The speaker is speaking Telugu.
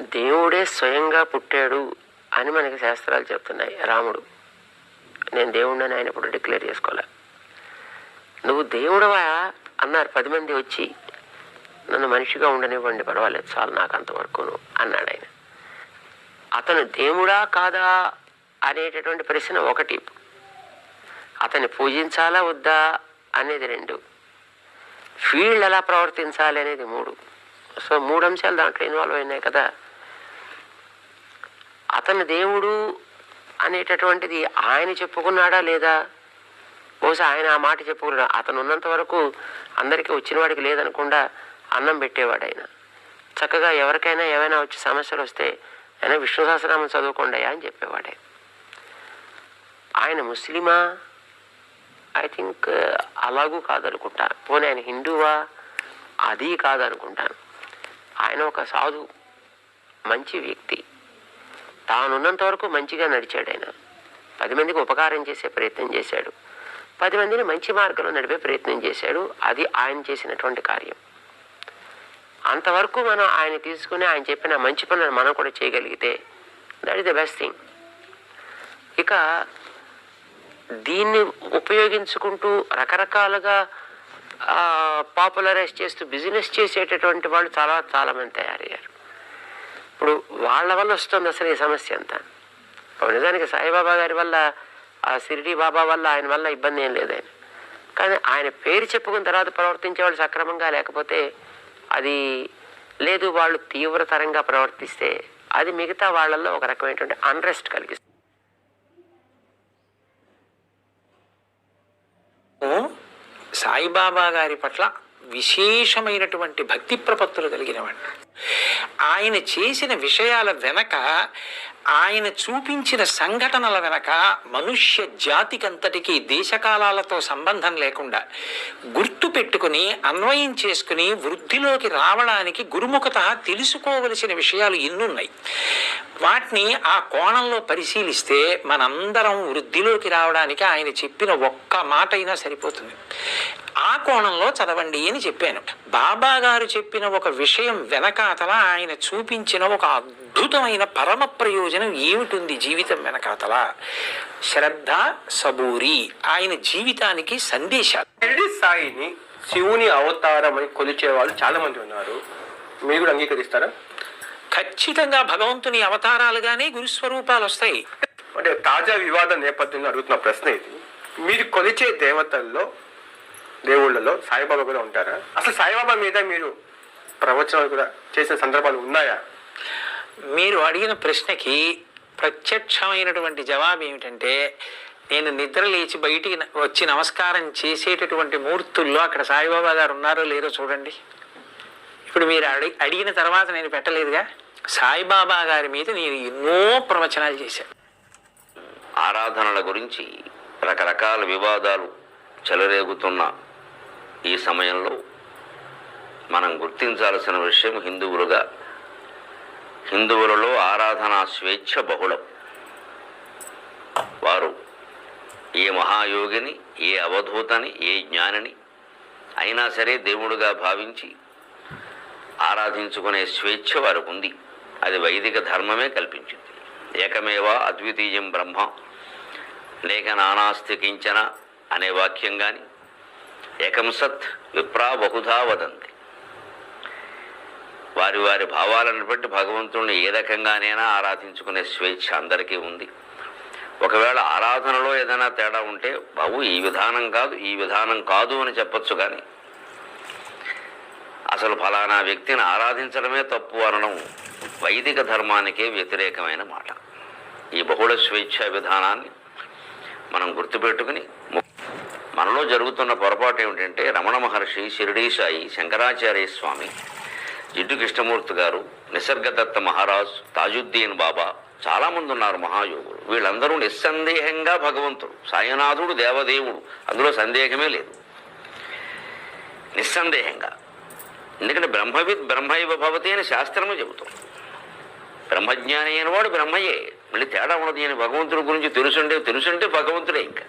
దేవుడే స్వయంగా పుట్టాడు అని మనకి శాస్త్రాలు చెప్తున్నాయి. రాముడు. నేను దేవుడిని ఆయన ఇప్పుడు డిక్లేర్ చేసుకోలే. నువ్వు దేవుడవా అన్నారు. పది మంది వచ్చి నన్ను మనిషిగా ఉండనివ్వండి పర్వాలేదు చాలు నాకు అంతవరకును అన్నాడు ఆయన. అతను దేవుడా కాదా అనేటటువంటి ప్రశ్న ఒకటి. అతన్ని పూజించాలా వద్దా అనేది రెండు. ఫీల్డ్ ఎలా ప్రవర్తించాలి అనేది మూడు. సో మూడు అంశాలు దాంట్లో ఇన్వాల్వ్ అయినాయి కదా. అతను దేవుడు అనేటటువంటిది ఆయన చెప్పుకున్నాడా లేదా? బహుశా ఆయన ఆ మాట చెప్పుకున్నాడు? అతను ఉన్నంత వరకు అందరికీ వచ్చిన వాడికి లేదనకుండా అన్నం పెట్టేవాడు ఆయన చక్కగా ఎవరికైనా ఏమైనా వచ్చి సమస్యలు వస్తే ఆయన విష్ణు సహస్రనామం చదువుకోండియా అని చెప్పేవాడే. ఆయన ముస్లిమా? ఐ థింక్ అలాగూ కాదనుకుంటా. పోనీ ఆయన హిందువా? అది కాదనుకుంటాను. ఆయన ఒక సాధు మంచి వ్యక్తి. తానున్నంత వరకు మంచిగా నడిచాడు ఆయన. పది మందికి ఉపకారం చేసే ప్రయత్నం చేశాడు. పది మందిని మంచి మార్గంలో నడిపే ప్రయత్నం చేశాడు. అది ఆయన చేసినటువంటి కార్యం. అంతవరకు మనం ఆయన తీసుకుని ఆయన చెప్పిన మంచి పనులను మనం కూడా చేయగలిగితే that is the best thing ఇక దీన్ని ఉపయోగించుకుంటూ రకరకాలుగా పాపులరైజ్ చేస్తూ బిజినెస్ చేసేటటువంటి వాళ్ళు చాలా చాలామంది తయారయ్యారు. ఇప్పుడు వాళ్ళ వల్ల వస్తుంది అసలు ఈ సమస్య అంతా. ఇప్పుడు నిజానికి సాయిబాబా గారి వల్ల ఆ సిరిడి బాబా వల్ల ఆయన వల్ల ఇబ్బంది ఏం లేదు ఆయన. కానీ ఆయన పేరు చెప్పుకున్న తర్వాత ప్రవర్తించే వాళ్ళు సక్రమంగా లేకపోతే అది లేదు వాళ్ళు తీవ్రతరంగా ప్రవర్తిస్తే అది మిగతా వాళ్ళల్లో ఒక రకమైనటువంటి అన్రెస్ట్ కలిగిస్తుంది. సాయిబాబా గారి పట్ల విశేషమైనటువంటి భక్తి ప్రపత్తులు కలిగినవాడు ఆయన చేసిన విషయాల వెనక ఆయన చూపించిన సంఘటనల వెనక మనుష్య జాతికంతటికి దేశకాలాలతో సంబంధం లేకుండా గుర్తు పెట్టుకుని అన్వయం చేసుకుని వృద్ధిలోకి రావడానికి గురుముఖత తెలుసుకోవలసిన విషయాలు ఎన్నున్నాయి వాటిని ఆ కోణంలో పరిశీలిస్తే మనందరం వృద్ధిలోకి రావడానికి ఆయన చెప్పిన ఒక్క మాట అయినా సరిపోతుంది. ఆ కోణంలో చదవండి అని చెప్పాను. బాబా గారు చెప్పిన ఒక విషయం వెనకాతల ఆయన చూపించిన ఒక అద్భుతమైన పరమ ప్రయోజనం ఏమిటుంది జీవితం వెనకాతల? శ్రద్ధ సబూరి. ఆయన జీవితానికి సందేశాలు. షిరిడి సాయిని శివుని అవతారం అని కొలిచే వాళ్ళు చాలా మంది ఉన్నారు. మీరు కూడా అంగీకరిస్తారా? ఖచ్చితంగా భగవంతుని అవతారాలుగానే గురుస్వరూపాలు వస్తాయి అంటే తాజా వివాద నేపథ్యంలో అడుగుతున్న ప్రశ్న ఇది. మీరు కొలిచే దేవతల్లో దేవుళ్ళలో సాయిబాబా కూడా ఉంటారా? అసలు సాయిబాబా మీద మీరు ప్రవచనాలు కూడా చేసిన సందర్భాలు ఉన్నాయా? మీరు అడిగిన ప్రశ్నకి ప్రత్యక్షమైనటువంటి జవాబు ఏమిటంటే నేను నిద్ర లేచి బయటికి వచ్చి నమస్కారం చేసేటటువంటి మూర్తుల్లో అక్కడ సాయిబాబా గారు ఉన్నారో లేరో చూడండి. ఇప్పుడు మీరు అడి అడిగిన తర్వాత నేను పెట్టలేదుగా. సాయిబాబా గారి మీద నేను ఎన్నో ప్రవచనాలు చేశాను. ఆరాధనల గురించి రకరకాల వివాదాలు చెలరేగుతున్న ఈ సమయంలో మనం గుర్తించాల్సిన విషయం హిందువులుగా హిందువులలో ఆరాధనా స్వేచ్ఛ బహుళం. వారు ఏ మహాయోగిని ఏ అవధూతని ఏ జ్ఞానిని అయినా సరే దేవుడుగా భావించి ఆరాధించుకునే స్వేచ్ఛ వారికి ఉంది అది వైదిక ధర్మమే కల్పించింది. ఏకమేవా అద్వితీయం బ్రహ్మ లేక నానాస్తి కించన అనే వాక్యం కానీ ఏకం సత్ విప్రా బహుధా వదంతి. వారి వారి భావాలను బట్టి భగవంతుడిని ఏ రకంగానైనా ఆరాధించుకునే స్వేచ్ఛ అందరికీ ఉంది. ఒకవేళ ఆరాధనలో ఏదైనా తేడా ఉంటే బాబు ఈ విధానం కాదు ఈ విధానం కాదు అని చెప్పొచ్చు కానీ అసలు ఫలానా వ్యక్తిని ఆరాధించడమే తప్పు అనడం వైదిక ధర్మానికే వ్యతిరేకమైన మాట. ఈ బహుళ స్వేచ్ఛ విధానాన్ని మనం గుర్తుపెట్టుకుని మనలో జరుగుతున్న పొరపాటు ఏమిటంటే రమణ మహర్షి షిరిడీ సాయి శంకరాచార్య స్వామి జిడ్డు కృష్ణమూర్తి గారు నిసర్గదత్త మహారాజ్ తాజుద్దీన్ బాబా చాలామంది ఉన్నారు మహాయోగులు. వీళ్ళందరూ నిస్సందేహంగా భగవంతుడు సాయినాథుడు దేవదేవుడు. అందులో సందేహమే లేదు. నిస్సందేహంగా. ఎందుకంటే బ్రహ్మవిద్ బ్రహ్మైవ భవతి అని శాస్త్రమే చెబుతాం బ్రహ్మజ్ఞాని అయిన వాడు బ్రహ్మయే. మళ్ళీ తేడా ఉన్నది అని భగవంతుడి గురించి తెలుసుంటే తెలుసుంటే భగవంతుడే ఇంకా.